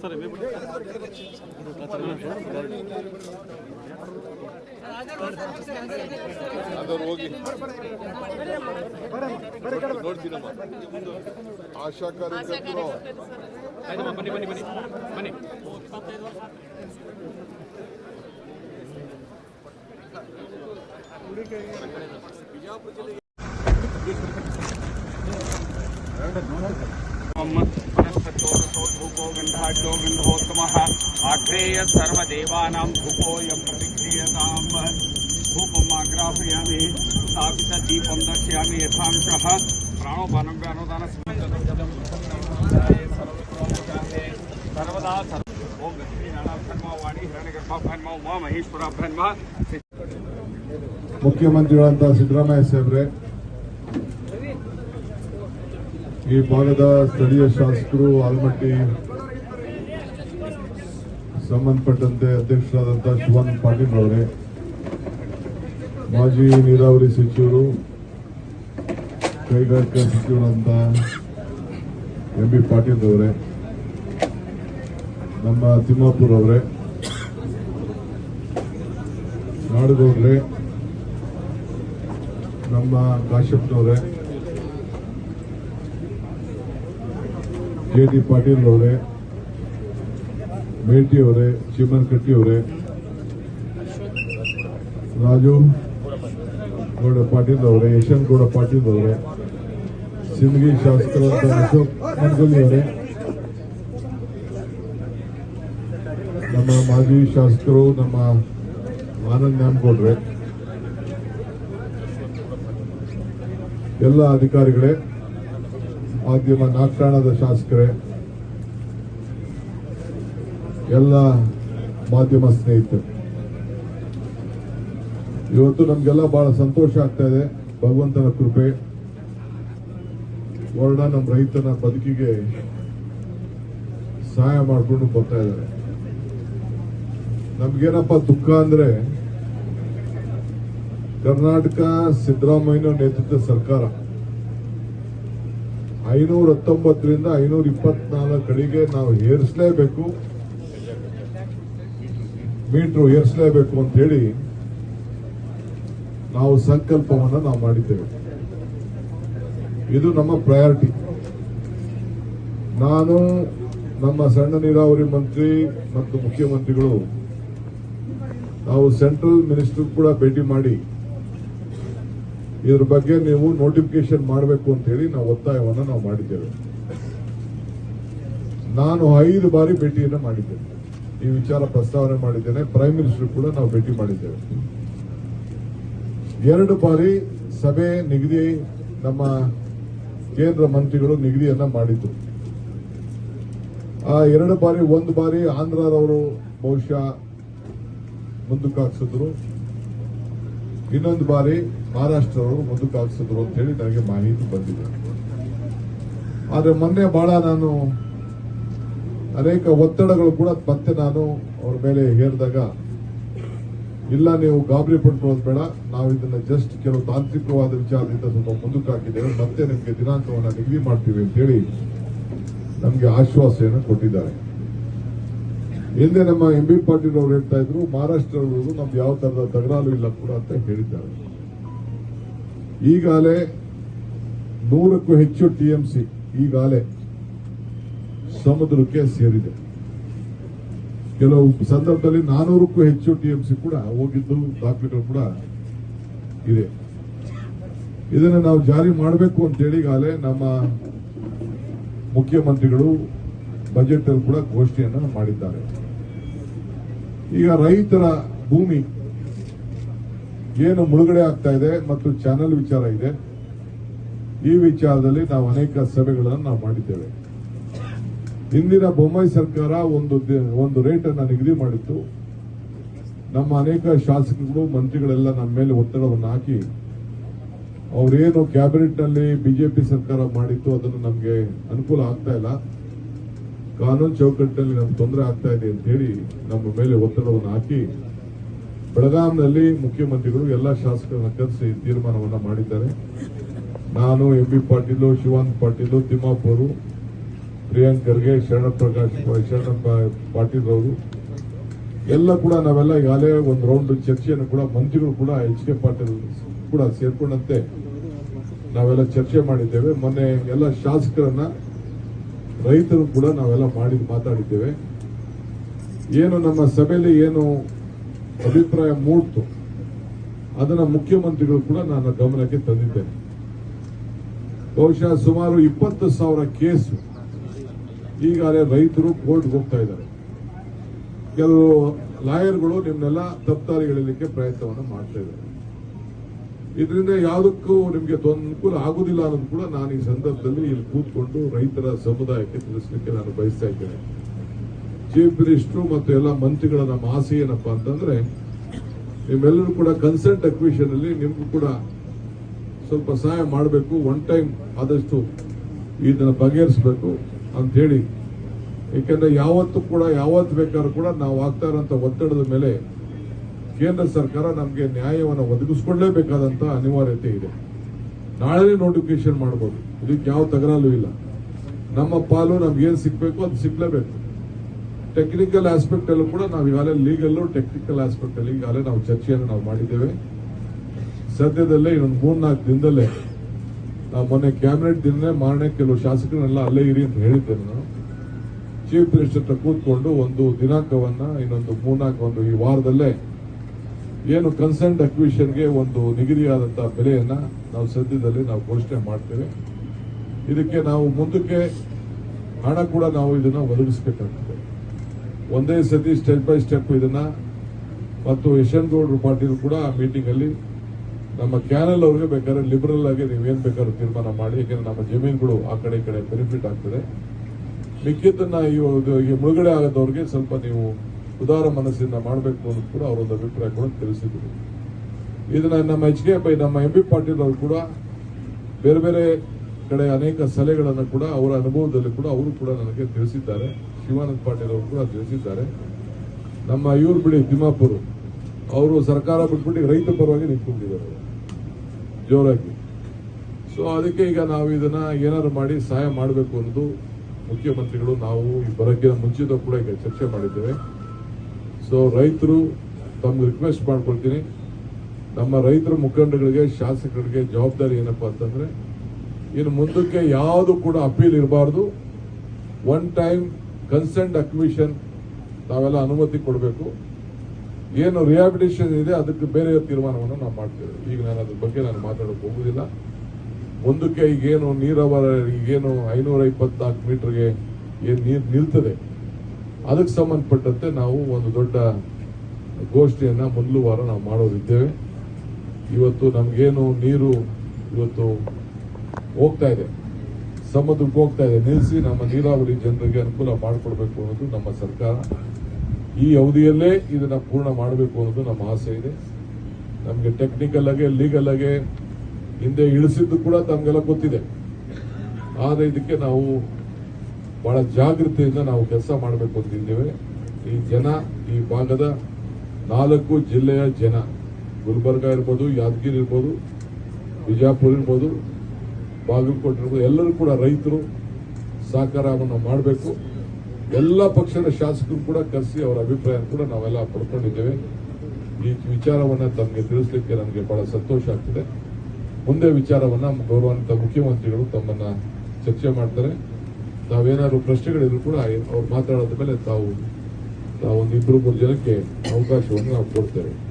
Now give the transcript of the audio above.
Sir ನೋಡ್ತೀನಮ್ಮ. ಆಶಾ ಕಾರ್ಯಕರ್ತರು. ಬನ್ನಿ ಬನ್ನಿ ಬನ್ನಿ ಬನ್ನಿ. ಬಿಜಾಪುರ गन्धोत्तमः आग्रेय सर्वदेवानां धूपोऽयं प्रतिक्रियताम् धूपम् आग्रापयामि स्थापितदीपं दर्शयामि यथांशः प्राणोपानं सर्वदा सर्व ॐ लक्ष्मीनारायणा वाणी हिरण्यगर्भाभ्यन्मा उमा महेश्वराभ्यन्मा ಮುಖ್ಯಮಂತ್ರಿಗಳಂತ ಸಿದ್ದರಾಮಯ್ಯ ಸಾಹೇಬ್ರೆ ಈ ಭಾಗದ ಸ್ಥಳೀಯ ಶಾಸಕರು ಆಲ್ಮಟ್ಟಿ ಸಂಬಂಧಪಟ್ಟಂತೆ ಅಧ್ಯಕ್ಷರಾದಂತಹ ಶಿವಾನಂದ ಪಾಟೀಲ್ ಅವರೇ ಮಾಜಿ ನೀರಾವರಿ ಸಚಿವರು, ಕೈಗಾರಿಕಾ ಸಚಿವರಂತ ಎಂ ಬಿ ಪಾಟೀಲ್ ಅವರೇ ನಮ್ಮ ತಿಮ್ಮಾಪುರ್ ಅವರೇ ನಾಡಗೌಡ್ರೆ, ನಮ್ಮ ಕಾಶ್ಯಪ್ನವರೇ ಜೆ ಡಿ ಪಾಟೀಲ್ ಅವರೇ ಮೇಟಿ ಅವರೇ ಚಿಮನ್ ಕಟ್ಟಿ ಅವರೇ ರಾಜು, ಗೌಡ ಪಾಟೀಲ್ ಅವರೇ ಏಶನ್ ಗೌಡ ಪಾಟೀಲ್ ಅವರೇ ಸಿಂಧಗಿ ಶಾಸಕರಾದ ಅಶೋಕ್ ಅವರೇ ನಮ್ಮ ಮಾಜಿ ಶಾಸಕರು, ನಮ್ಮ ಆನಂದ್ ನ್ಯಾಮಗೌಡ್ರೆ, ಎಲ್ಲ ಅಧಿಕಾರಿಗಳೇ, ಮಾಧ್ಯಮ ನಾಗಠಾಣದ ಶಾಸಕರೇ ಎಲ್ಲ ಮಾಧ್ಯಮ ಸ್ನೇಹಿತರು. ಇವತ್ತು ನಮ್ಗೆಲ್ಲ ಬಹಳ ಸಂತೋಷ ಆಗ್ತಾ ಇದೆ. ಭಗವಂತನ ಕೃಪೆ, ವರ್ಣ ನಮ್ಮ ರೈತನ ಬದುಕಿಗೆ ಸಹಾಯ ಮಾಡಿಕೊಂಡು ಬರ್ತಾ ಇದ್ದಾರೆ. ನಮ್ಗೇನಪ್ಪ ದುಃಖ ಅಂದ್ರೆ ಕರ್ನಾಟಕ ಸಿದ್ದರಾಮಯ್ಯ ನೇತೃತ್ವದ ಸರ್ಕಾರ. ಐನೂರ ಹತ್ತೊಂಬತ್ತರಿಂದ ಐನೂರ ಇಪ್ಪತ್ನಾಲ್ಕು ಕಡೆಗೆ ನಾವು ಏರಿಸಲೇಬೇಕು. ಮೀಟರ್ ಏರಿಸಲೇಬೇಕು ಅಂತ ಹೇಳಿ ನಾವು ಸಂಕಲ್ಪವನ್ನು ನಾವು ಮಾಡಿದ್ದೇವೆ. ಇದು ನಮ್ಮ ಪ್ರಯಾರಿಟಿ ನಾನು, ನಮ್ಮ ಸಣ್ಣ ನೀರಾವರಿ ಮಂತ್ರಿ ಮತ್ತು ಮುಖ್ಯಮಂತ್ರಿಗಳು ನಾವು ಸೆಂಟ್ರಲ್ ಮಿನಿಸ್ಟರ್ ಕೂಡ ಭೇಟಿ ಮಾಡಿ ಇದ್ರ ಬಗ್ಗೆ ನೀವು ನೋಟಿಫಿಕೇಶನ್ ಮಾಡಬೇಕು ಅಂತ ಹೇಳಿ ನಾವು ಒತ್ತಾಯವನ್ನು ನಾವು ಮಾಡಿದ್ದೇವೆ. ನಾನು ಐದು ಬಾರಿ ಭೇಟಿಯನ್ನು ಮಾಡಿದ್ದೇನೆ. ಈ ವಿಚಾರ ಪ್ರಸ್ತಾವನೆ ಮಾಡಿದ್ದೇನೆ. ಪ್ರೈಮ್ ಮಿನಿಸ್ಟರ್ ಕೂಡ ನಾವು ಭೇಟಿ ಮಾಡಿದ್ದೇವೆ. ಎರಡು ಬಾರಿ ಸಭೆ ನಿಗದಿ ನಮ್ಮ ಕೇಂದ್ರ ಮಂತ್ರಿಗಳು ನಿಗದಿಯನ್ನ ಮಾಡಿದ್ರು ಆ ಎರಡು ಬಾರಿ ಒಂದು ಬಾರಿ ಆಂಧ್ರದವರು ಬಹುಶಃ ಮುಂದಕ್ಕೆ ಹಾಕ್ಸಿದ್ರು. ಇನ್ನೊಂದು ಬಾರಿ ಮಹಾರಾಷ್ಟ್ರವರು ಮುಂದಕ್ಕೆ ಹಾಕ್ಸಿದ್ರು ಅಂತ ಹೇಳಿ ನನಗೆ ಮಾಹಿತಿ ಬಂದಿದೆ. ಆದರೆ ಮೊನ್ನೆ ಬಹಳ ನಾನು ಅನೇಕ ಒತ್ತಡಗಳು ಕೂಡ ಮತ್ತೆ ನಾನು ಅವ್ರ ಮೇಲೆ ಹೇರಿದಾಗ, ಇಲ್ಲ ನೀವು ಗಾಬರಿ ಪಡ್ಕೊಳ್ಳೋದು ಬೇಡ, ನಾವು ಇದನ್ನ ಜಸ್ಟ್ ಕೆಲವು ತಾಂತ್ರಿಕವಾದ ವಿಚಾರದಿಂದ ಸ್ವಲ್ಪ ಮುಂದಕ್ಕೆ ಹಾಕಿದ್ದೇವೆ, ಮತ್ತೆ ನಿಮಗೆ ದಿನಾಂಕವನ್ನು ನಿಗದಿ ಮಾಡ್ತೀವಿ ಅಂತ ಹೇಳಿ ನಮಗೆ ಆಶ್ವಾಸನೆಯನ್ನು ಕೊಟ್ಟಿದ್ದಾರೆ. ಹಿಂದೆ ನಮ್ಮ ಎಂ ಬಿ ಪಾಟೀಲ್ ಅವರು ಹೇಳ್ತಾ ಇದ್ರು ಮಹಾರಾಷ್ಟ್ರದವರು ನಮ್ದು ಯಾವ ತರದ ತಗರಾಲು ಇಲ್ಲ ಕೂಡ ಅಂತ ಹೇಳಿದ್ದಾರೆ. ಈಗಾಗಲೇ ನೂರಕ್ಕೂ ಹೆಚ್ಚು ಟಿಎಂಸಿ ಈಗಾಗಲೇ ಸಮುದ್ರಕ್ಕೆ ಸೇರಿದೆ. ಕೆಲವು ಸಂದರ್ಭದಲ್ಲಿ ನಾನೂರಕ್ಕೂ ಹೆಚ್ಚು ಟಿಎಂಸಿ ಕೂಡ ಹೋಗಿದ್ದು, ದಾಖಲೆಗಳು ಕೂಡ ಇದೆ. ಇದನ್ನು ನಾವು ಜಾರಿ ಮಾಡಬೇಕು ಅಂತೇಳಿ ಈಗಾಗಲೇ ನಮ್ಮ ಮುಖ್ಯಮಂತ್ರಿಗಳು ಬಜೆಟ್ ಅಲ್ಲಿ ಕೂಡ ಘೋಷಣೆಯನ್ನು ಮಾಡಿದ್ದಾರೆ. ಈಗ ರೈತರ ಭೂಮಿ ಏನು ಮುಳುಗಡೆ ಆಗ್ತಾ ಇದೆ ಮತ್ತು ಚಾನಲ್ ವಿಚಾರ ಇದೆ, ಈ ವಿಚಾರದಲ್ಲಿ ನಾವು ಅನೇಕ ಸಭೆಗಳನ್ನು ನಾವು ಮಾಡಿದ್ದೇವೆ. ಹಿಂದಿನ ಬೊಮ್ಮಾಯಿ ಸರ್ಕಾರ ಒಂದು ಒಂದು ರೇಟ್ ಅನ್ನ ನಿಗದಿ ಮಾಡಿತ್ತು. ನಮ್ಮ ಅನೇಕ ಶಾಸಕರು ಮಂತ್ರಿಗಳೆಲ್ಲ ನಮ್ಮ ಮೇಲೆ ಒತ್ತಡವನ್ನು ಹಾಕಿ, ಅವರೇನು ಕ್ಯಾಬಿನೆಟ್ನಲ್ಲಿ ಬಿಜೆಪಿ ಸರ್ಕಾರ ಮಾಡಿತ್ತು, ಅದನ್ನು ನಮಗೆ ಅನುಕೂಲ ಆಗ್ತಾ ಇಲ್ಲ. ಕಾನೂನು ಚೌಕಟ್ಟಿನಲ್ಲಿ ನಮ್ಗೆ ತೊಂದರೆ ಆಗ್ತಾ ಇದೆ ಅಂತ ಹೇಳಿ ನಮ್ಮ ಮೇಲೆ ಒತ್ತಡವನ್ನು ಹಾಕಿ, ಬೆಳಗಾಂನಲ್ಲಿ ಮುಖ್ಯಮಂತ್ರಿಗಳು ಎಲ್ಲ ಶಾಸಕರನ್ನು ಕರೆಸಿ ತೀರ್ಮಾನವನ್ನು ಮಾಡಿದ್ದಾರೆ. ನಾನು ಎಂ ಬಿ ಪಾಟೀಲು, ಶಿವಾನಂದ ಪಾಟೀಲು, ತಿಮ್ಮಾಪುರು ಪ್ರಿಯಾಂಕ್ ಖರ್ಗೆ, ಶರಣ ಪ್ರಕಾಶ್, ಶರಣ ಪಾಟೀಲ್ ಅವರು ಎಲ್ಲ ಕೂಡ ನಾವೆಲ್ಲ ಈಗಾಗಲೇ ಒಂದು ರೌಂಡ್ ಚರ್ಚೆಯನ್ನು ಕೂಡ ಮಂತ್ರಿಗಳು ಕೂಡ, ಎಚ್ ಕೆ ಪಾಟೀಲ್ ಕೂಡ ಸೇರ್ಕೊಂಡಂತೆ ನಾವೆಲ್ಲ ಚರ್ಚೆ ಮಾಡಿದ್ದೇವೆ. ಮೊನ್ನೆ ಎಲ್ಲ ಶಾಸಕರನ್ನ, ರೈತರು ಕೂಡ ನಾವೆಲ್ಲ ಮಾಡಿ ಮಾತಾಡಿದ್ದೇವೆ. ಏನು ನಮ್ಮ ಸಭೆಯಲ್ಲಿ ಏನು ಅಭಿಪ್ರಾಯ ಮೂಡ್ತು, ಅದನ್ನ ಮುಖ್ಯಮಂತ್ರಿಗಳು ಕೂಡ ನನ್ನ ಗಮನಕ್ಕೆ ತಂದಿದ್ದೇನೆ. ಬಹುಶಃ ಸುಮಾರು ಇಪ್ಪತ್ತು ಸಾವಿರ ಕೇಸು ಈಗಾಗಲೇ ರೈತರು ಕೋರ್ಟ್ಗೆ ಹೋಗ್ತಾ ಇದ್ದಾರೆ. ಕೆಲವು ಲಾಯರ್ಗಳು ನಿಮ್ನೆಲ್ಲ ತಪ್ಪಾರಿಗಳಲಿಕ್ಕೆ ಪ್ರಯತ್ನವನ್ನು ಮಾಡ್ತಾ ಇದ್ದಾರೆ. ಇದರಿಂದ ಯಾವುದಕ್ಕೂ ನಿಮಗೆ ಅನುಕೂಲ ಆಗುದಿಲ್ಲ ಅನ್ನೋದು ಕೂಡ ನಾನು ಈ ಸಂದರ್ಭದಲ್ಲಿ ಇಲ್ಲಿ ಕೂತ್ಕೊಂಡು ರೈತರ ಸಮುದಾಯಕ್ಕೆ ತಿಳಿಸಲಿಕ್ಕೆ ನಾನು ಬಯಸ್ತಾ ಇದ್ದೇನೆ. ಚೀಫ್ ಮಿನಿಸ್ಟರ್ ಮತ್ತು ಎಲ್ಲ ಮಂತ್ರಿಗಳ ನಮ್ಮ ಆಸೆ ಏನಪ್ಪಾ ಅಂತಂದ್ರೆ, ನಿಮ್ಮೆಲ್ಲರೂ ಕೂಡ ಕನ್ಸೆಂಟ್ ಅಕ್ವಿಷನ್ ಅಲ್ಲಿ ನಿಮ್ಗೂ ಕೂಡ ಸ್ವಲ್ಪ ಸಹಾಯ ಮಾಡಬೇಕು, ಒನ್ ಟೈಮ್ ಆದಷ್ಟು ಇದನ್ನ ಬಗೆಹರಿಸಬೇಕು. ಅಂತ ಹೇಳಿ ಯಾವತ್ತು ಕೂಡ, ಯಾವತ್ತು ಬೇಕಾದ್ರೂ ಕೂಡ ನಾವು ಆಗ್ತಾ ಇರೋಂಥ ಒತ್ತಡದ ಮೇಲೆ ಕೇಂದ್ರ ಸರ್ಕಾರ ನಮಗೆ ನ್ಯಾಯವನ್ನು ಒದಗಿಸ್ಕೊಳ್ಳೇಬೇಕಾದಂತ ಅನಿವಾರ್ಯತೆ ಇದೆ. ನಾಳೆನೇ ನೋಟಿಫಿಕೇಶನ್ ಮಾಡಬಹುದು ಇದಕ್ಕೆ ಯಾವ ತಗರಾಲು ಇಲ್ಲ. ನಮ್ಮ ಪಾಲು ನಮ್ಗೆ ಏನ್ ಸಿಗ್ಬೇಕು ಅದು ಸಿಗ್ಲೇಬೇಕು. ಟೆಕ್ನಿಕಲ್ ಆಸ್ಪೆಕ್ಟ್ ಅಲ್ಲೂ ಕೂಡ ನಾವು ಈಗಾಗಲೇ ಲೀಗಲ್ಲು ಟೆಕ್ನಿಕಲ್ ಆಸ್ಪೆಕ್ಟ್ ಅಲ್ಲಿ ಈಗಾಗಲೇ ನಾವು ಚರ್ಚೆಯನ್ನು ನಾವು ಮಾಡಿದ್ದೇವೆ. ಸದ್ಯದಲ್ಲೇ ಇನ್ನೊಂದು ಮೂರ್ನಾಲ್ಕು ದಿನದಲ್ಲೇ ಮೊನ್ನೆ ಕ್ಯಾಬಿನೆಟ್ ದಿನನೇ ಮಾರನೇ ಕೆಲವು ಶಾಸಕರನ್ನೆಲ್ಲ ಅಲ್ಲೇ ಇರಿ ಅಂತ ಹೇಳಿದ್ದೇನೆ ನಾನು. ಚೀಫ್ ಮಿನಿಸ್ಟರ್ ಹತ್ರ ಕೂತ್ಕೊಂಡು ಒಂದು ದಿನಾಂಕವನ್ನ, ಇನ್ನೊಂದು ಮೂರ್ನಾಲ್ಕು ಒಂದು ಈ ವಾರದಲ್ಲೇ ಏನು ಕನ್ಸರ್ನ್ ಅಕ್ವಿಷನ್ಗೆ ಒಂದು ನಿಗದಿಯಾದಂತಹ ಬೆಲೆಯನ್ನ ನಾವು ಸದ್ಯದಲ್ಲಿ ನಾವು ಘೋಷಣೆ ಮಾಡ್ತೇವೆ. ಇದಕ್ಕೆ ನಾವು ಮುಂದಕ್ಕೆ ಹಣ ಕೂಡ ನಾವು ಇದನ್ನ ಒದಗಿಸಬೇಕಾಗ್ತದೆ. ಒಂದೇ ಸತಿ ಸ್ಟೆಪ್ ಬೈ ಸ್ಟೆಪ್ ಇದನ್ನ ಮತ್ತು ಯಶವಂತ ಗೌಡರು ಪಾಟೀಲ್ ಕೂಡ ಆ ಮೀಟಿಂಗ್ ಅಲ್ಲಿ ನಮ್ಮ ಕ್ಯಾನಲ್ ಅವ್ರಿಗೆ ಬೇಕಾದ್ರೆ ಲಿಬರಲ್ ಆಗಿ ನೀವೇನ್ ಬೇಕಾದ್ರೂ ತೀರ್ಮಾನ ಮಾಡಿ, ಯಾಕಂದ್ರೆ ನಮ್ಮ ಜಮೀನುಗಳು ಆ ಕಡೆ ಈ ಕಡೆ ಬೆನಿಫಿಟ್ ಆಗ್ತದೆ. ಮಿಕ್ಕಿದ್ದನ್ನ ಈ ಮುಳುಗಡೆ ಆಗದವ್ರಿಗೆ ಸ್ವಲ್ಪ ನೀವು ಉದಾರ ಮನಸ್ಸಿಂದ ಮಾಡಬೇಕು ಅನ್ನೋದು ಕೂಡ ಅವರೊಂದು ಅಭಿಪ್ರಾಯ ಕೂಡ ತಿಳಿಸಿದ್ರು ಇದನ್ನ ನಮ್ಮ ಎಚ್ ಕೆ ಪೈ ನಮ್ಮ ಎಂ ಬಿ ಪಾಟೀಲ್ ಅವರು ಕೂಡ ಬೇರೆ ಬೇರೆ ಕಡೆ ಅನೇಕ ಸಲಹೆಗಳನ್ನು ಕೂಡ ಅವರ ಅನುಭವದಲ್ಲಿ ಕೂಡ ಅವರು ಕೂಡ ನನಗೆ ತಿಳಿಸಿದ್ದಾರೆ. ಶಿವಾನಂದ ಪಾಟೀಲ್ ಅವರು ಕೂಡ ತಿಳಿಸಿದ್ದಾರೆ. ನಮ್ಮ ಇವ್ರು ಬಿಡಿ ತಿಮ್ಮಾಪುರ್, ಅವರು ಸರ್ಕಾರ ಬಿಟ್ಬಿಟ್ಟು ರೈತ ಪರವಾಗಿ ನಿಂತ್ಕೊಂಡಿದ್ದಾರೆ. ಜೋರಾಗಿ. ಸೊ ಅದಕ್ಕೆ ಈಗ ನಾವು ಇದನ್ನ ಏನಾದ್ರು ಮಾಡಿ ಸಹಾಯ ಮಾಡಬೇಕು ಅನ್ನೋದು ಮುಖ್ಯಮಂತ್ರಿಗಳು, ನಾವು ಈ ಬರೋಕ್ಕಿಂತ ಮುಂಚಿತ ಕೂಡ ಈಗ ಚರ್ಚೆ ಮಾಡಿದ್ದೇವೆ. ಸೊ ರೈತರು ತಮ್ಗೆ ರಿಕ್ವೆಸ್ಟ್ ಮಾಡ್ಕೊಳ್ತೀನಿ. ನಮ್ಮ ರೈತರ ಮುಖಂಡಗಳಿಗೆ, ಶಾಸಕರಿಗೆ ಜವಾಬ್ದಾರಿ ಏನಪ್ಪಾ ಅಂತಂದ್ರೆ, ಇನ್ನು ಮುಂದಕ್ಕೆ ಯಾವುದು ಕೂಡ ಅಪೀಲ್ ಇರಬಾರ್ದು. ಒನ್ ಟೈಮ್ ಕನ್ಸೆಂಟ್ ಅಕ್ವಿಷನ್ ನಾವೆಲ್ಲ ಅನುಮತಿ ಕೊಡಬೇಕು. ಏನು ರಿಹಾಬಿಲಿಟೇಷನ್ ಇದೆ, ಅದಕ್ಕೆ ಬೇರೆ ತೀರ್ಮಾನವನ್ನು ನಾವು ಮಾಡ್ತೇವೆ. ಈಗ ನಾನು ಅದ್ರ ಬಗ್ಗೆ ನಾನು ಮಾತಾಡೋಕೆ ಹೋಗುದಿಲ್ಲ ಒಂದಕ್ಕೆ ಈಗೇನು ನೀರಾವರಿ ಈಗೇನು ಐನೂರ ಇಪ್ಪತ್ನಾಲ್ಕು ಮೀಟರ್ಗೆ ಏನು ನೀರು ನಿಲ್ತದೆ. ಅದಕ್ಕೆ ಸಂಬಂಧಪಟ್ಟಂತೆ ನಾವು ಒಂದು ದೊಡ್ಡ ಗೋಷ್ಠಿಯನ್ನು ಮೊದಲು ವಾರ ನಾವು ಮಾಡೋದಿದ್ದೇವೆ. ಇವತ್ತು ನಮಗೇನು ನೀರು ಇವತ್ತು ಹೋಗ್ತಾ ಇದೆ. ಸಮುದ್ರಕ್ಕೆ ಹೋಗ್ತಾ ಇದೆ. ನಿಲ್ಲಿಸಿ ನಮ್ಮ ನೀರಾವರಿ ಜನರಿಗೆ ಅನುಕೂಲ ಮಾಡಿಕೊಡ್ಬೇಕು ಅನ್ನೋದು ನಮ್ಮ ಸರ್ಕಾರ. ಈ ಅವಧಿಯಲ್ಲೇ ಇದನ್ನ ಪೂರ್ಣ ಮಾಡಬೇಕು ಅನ್ನೋದು ನಮ್ಮ ಆಸೆ ಇದೆ. ನಮಗೆ ಟೆಕ್ನಿಕಲ್ ಆಗಿ ಲೀಗಲ್ ಆಗಿ ಹಿಂದೆ ಇಳಿಸಿದ್ದು ಕೂಡ ತಮಗೆಲ್ಲ ಗೊತ್ತಿದೆ. ಆದರೆ ಇದಕ್ಕೆ ನಾವು ಬಹಳ ಜಾಗೃತಿಯಿಂದ ನಾವು ಕೆಲಸ ಮಾಡಬೇಕು ಅಂತಿದ್ದೇವೆ ಈ ಜನ, ಈ ಭಾಗದ ನಾಲ್ಕು ಜಿಲ್ಲೆಯ ಜನ, ಗುಲ್ಬರ್ಗ ಇರ್ಬೋದು, ಯಾದಗಿರಿ ಇರ್ಬೋದು, ಬಿಜಾಪುರ ಇರ್ಬೋದು, ಬಾಗಲಕೋಟೆ ಇರ್ಬೋದು, ಎಲ್ಲರೂ ಕೂಡ ರೈತರು ಸಹಕಾರವನ್ನು ಮಾಡಬೇಕು. ಎಲ್ಲ ಪಕ್ಷದ ಶಾಸಕರು ಕೂಡ ಕರೆಸಿ ಅವರ ಅಭಿಪ್ರಾಯ ಕೂಡ ನಾವೆಲ್ಲ ಪಡ್ಕೊಂಡಿದ್ದೇವೆ. ಈ ವಿಚಾರವನ್ನ ತಮಗೆ ತಿಳಿಸ್ಲಿಕ್ಕೆ ನನಗೆ ಬಹಳ ಸಂತೋಷ ಆಗ್ತಿದೆ. ಮುಂದೆ ವಿಚಾರವನ್ನ ಗೌರವಾನ್ವಿತ ಮುಖ್ಯಮಂತ್ರಿಗಳು ತಮ್ಮನ್ನ ಚರ್ಚೆ ಮಾಡ್ತಾರೆ. ತಾವೇನಾದ್ರು ಪ್ರಶ್ನೆಗಳಿದ್ರು ಕೂಡ ಅವ್ರು ಮಾತಾಡೋದ ಮೇಲೆ ತಾವು, ತಾವೊಂದು ಇಬ್ಬರು ಮೂರು ಜನಕ್ಕೆ ಅವಕಾಶವನ್ನು ನಾವು ಕೊಡ್ತೇವೆ.